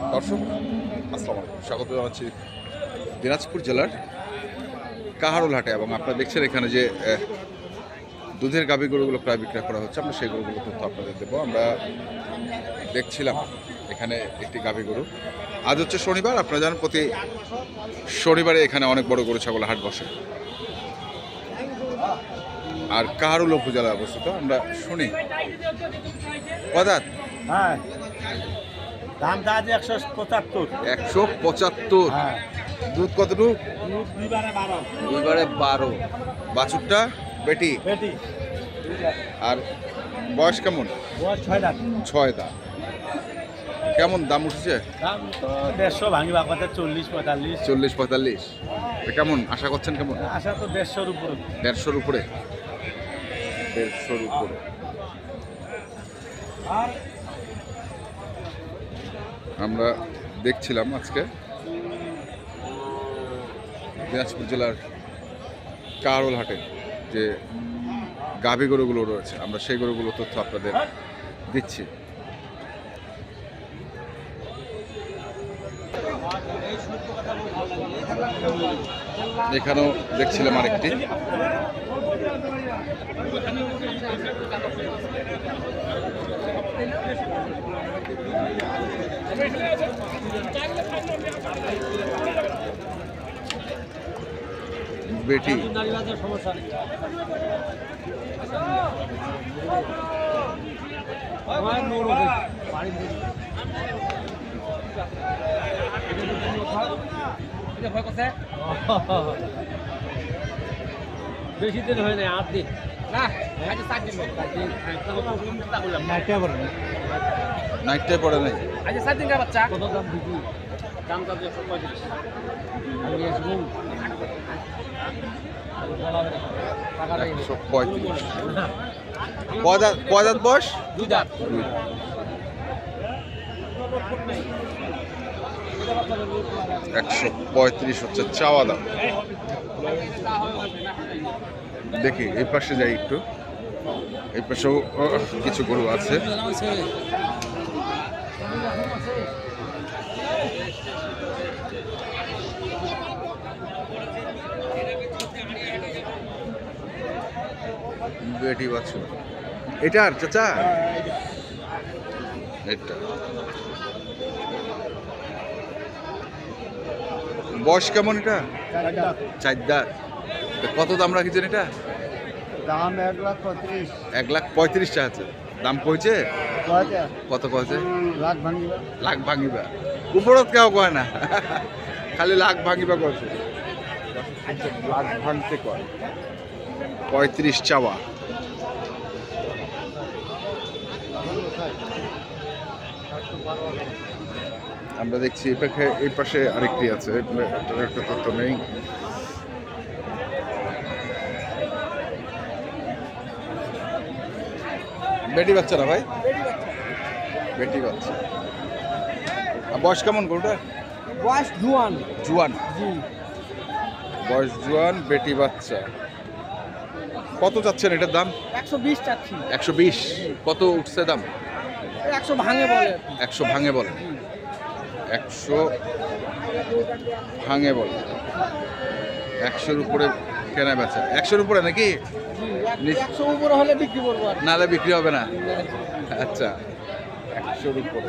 দর্শক আসসালামু আলাইকুম। স্বাগত জানাচ্ছি দিনাজপুর জেলার কাহারোল হাটে এবং আপনারা দেখছেন এখানে যে দুধের গাভী গরুগুলো প্রায় বিক্রয় করা হচ্ছে। আমরা সেই গরুগুলো তথ্য আপনাদের দেবো। আমরা দেখছিলাম এখানে একটি গাভী গরু। আজ হচ্ছে শনিবার আপনারা জানেন প্রতি শনিবারে এখানে অনেক বড় গরু ছাগল হাট বসে। আর কাহারুল উপজেলা অবস্থিত। আমরা শুনি। পদার্থ। হ্যাঁ দামটা আজ একশো পঁচাত্তর। একশো পঁচাত্তর। হ্যাঁ। দুধ কতটুকু? দুইবারে বারো। দুইবারে বারো। বাছুরটা? বেটি? বেটি। আর বয়স কেমন? বয়স ছয় লাখ ছয় দা কেমন দাম উঠছে? দাম তো দেড়শো ভাঙিবা কথা চল্লিশ পঁয়তাল্লিশ। চল্লিশ পঁয়তাল্লিশ। কেমন? আশা করছেন কেমন? আশা তো দেড়শোর উপর। দেড়শোর উপরে। দেড়শোর উপরে। আমরা দেখছিলাম আজকে। দিনাজপুর জেলার কারোল হাটে যে গাভী গরুগুলো রয়েছে, আমরা সেই গরুগুলো তথ্য আপনাদের দিচ্ছি। এখানেও দেখছিলাম আরেকটি। বেটি। সমস্যা নেই বেশি দিন হয় না আট দিন। না চার দিন। নাইটটাই পড়ে নাই। আজ সাত দিন বাচ্চা? কত দাম দিবি দাম দাম একশো পঁয়ত্রিশ। আমি আসব একশো পঁয়ত্রিশ কদাত কদাত বয়স দুই দাঁত দুই। একশো পঁয়ত্রিশ হচ্ছে চাওয়া দাম। দেখি এই পাশে যাই একটু। এই পাশেও কিছু গরু আছে। বেটি বাছুর এটার চাচা? এটা। বয়স কেমন এটা? চার দাঁত কত দাম রাখিছেন এটা? দাম এক লাখ পঁয়ত্রিশ। এক লাখ পঁয়ত্রিশ টাকা আছে। দাম কইছে? কত কয়েছে লাখ ভাঙিবা। লাখ ভাঙিবা। উপরত কেউ কয় না। খালি লাখ ভাঙিবা কয়েছে লাখ ভাঙতে কয়। পঁয়ত্রিশ চাওয়া। আমরা দেখছি এই এই পাশে আরেকটি আছে। এটার একটা তথ্য নেই। বেটি বাচ্চা না ভাই? বেটি বাচ্চা। বয়স কেমন গরুটার? বয়স জুয়ান। জুয়ান। বয়স জুয়ান বেটি বাচ্চা। কত যাচ্ছেন এটার দাম? একশো বিশ চাচ্ছি। একশো বিশ। কত উঠছে দাম? একশো ভাঙে বলে। একশো ভাঙে বলে। একশো ভাঙে বলে। একশোর উপরে কেনা বেচা। একশোর উপরে নাকি? একশো উপরে হলে বিক্রি করব নাহলে বিক্রি হবে না? আচ্ছা একশোর উপরে।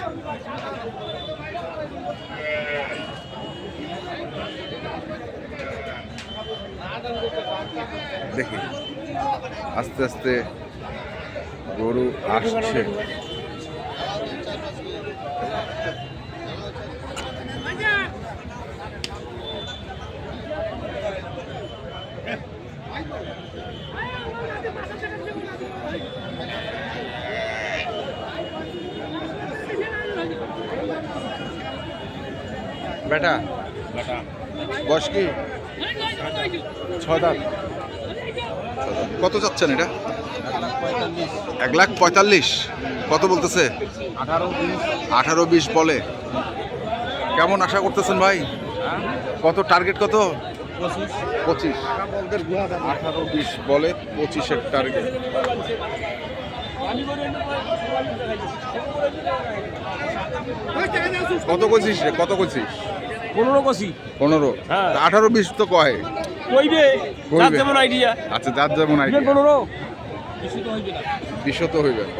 দেখি আস্তে আস্তে গরু আসছে। বেটা? বয়স কি? দাঁত। কত চাচ্ছেন এটা? এক লাখ পঁয়তাল্লিশ। কত বলতেছে? আঠারো বিশ। বলে। কেমন আশা করতেছেন ভাই? কত টার্গেট কত? পঁচিশ। আঠারো বিশ বলে পঁচিশের টার্গেট। কত কইছিস রে? কত কইছিস? পনেরো কষি? পনেরো। হ্যাঁ। আঠারো বিশ তো কয়? কইবে। যার যেমন আইডিয়া আচ্ছা যার যেমন আইডিয়া পনেরো? বেশি তো হইবে না।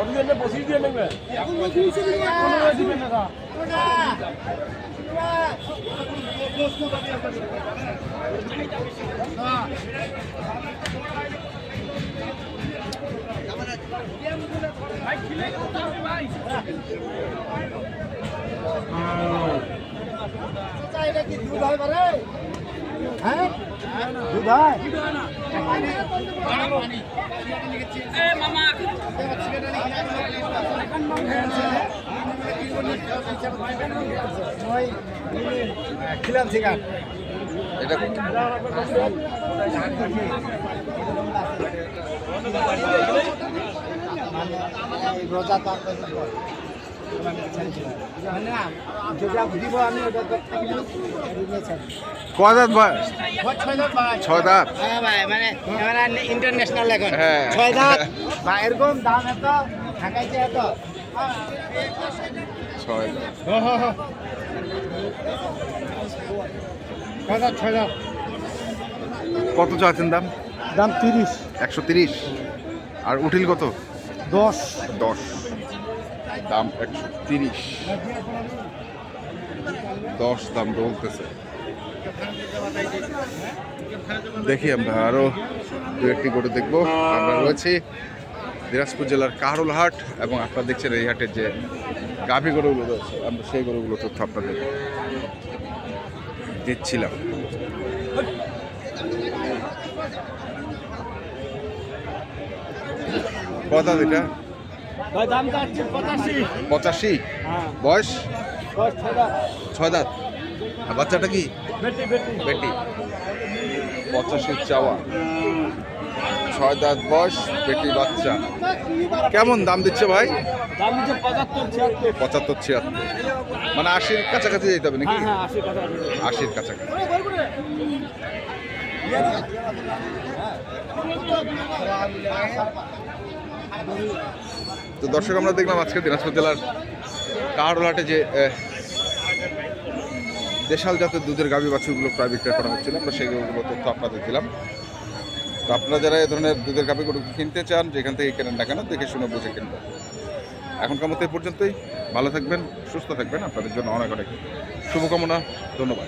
খিলাম সিগার এটা রোজা তো ছয় দাঁত হ্যাঁ ভাই? মানে ইন্টারন্যাশনাল এখন হ্যাঁ। ছয় দাঁত বা এরকম দাম এত ঢাকাইছে এত ছয় দাঁত ছয় দাঁত ছয় দাঁত কত চাচ্ছেন দাম? দাম তিরিশ। একশো তিরিশ। আর উঠিল কত? দশ। দশ। দাম একশো তিরিশ। দশ দাম বলতেছে। দেখি আমরা আরও দু একটি গরু দেখব। আমরা রয়েছি দিনাজপুর জেলার কাহরুল হাট এবং আপনারা দেখছেন এই হাটের যে গাভী গরুগুলো রয়েছে, আমরা সেই গরুগুলো তথ্য আপনাদের দিচ্ছিলাম। কথা চাচ্ছি পঁচাশি। হ্যাঁ। বয়স? ছয় দাঁত। আর বাচ্চাটা কি? বেটি পঁচাশি চাওয়া। ছয় দাঁত বয়স বেটি বাচ্চা। কেমন দাম দিচ্ছে ভাই? পঁচাত্তর ছিয়াত্তর। মানে আশির কাছাকাছি যেতে হবে নাকি? হ্যাঁ হ্যাঁ আশির কাছাকাছি। তো দর্শক, আমরা দেখলাম আজকে দিনাজপুর জেলার কাহারোলাটে যে দেশাল জাতের দুধের গাভী বাছুরগুলো প্রায় বিক্রয় করা হচ্ছিল। আমরা সেইগুলো তথ্য আপনাদের দিলাম। তো আপনারা যারা এ ধরনের দুধের গাভীগুলো কিনতে চান, যেখান থেকে কেনেন না কেন, দেখে শুনে বুঝে কিনবেন। এখনকার মতো এই পর্যন্তই। ভালো থাকবেন, সুস্থ থাকবেন। আপনাদের জন্য অনেক অনেক শুভকামনা। ধন্যবাদ।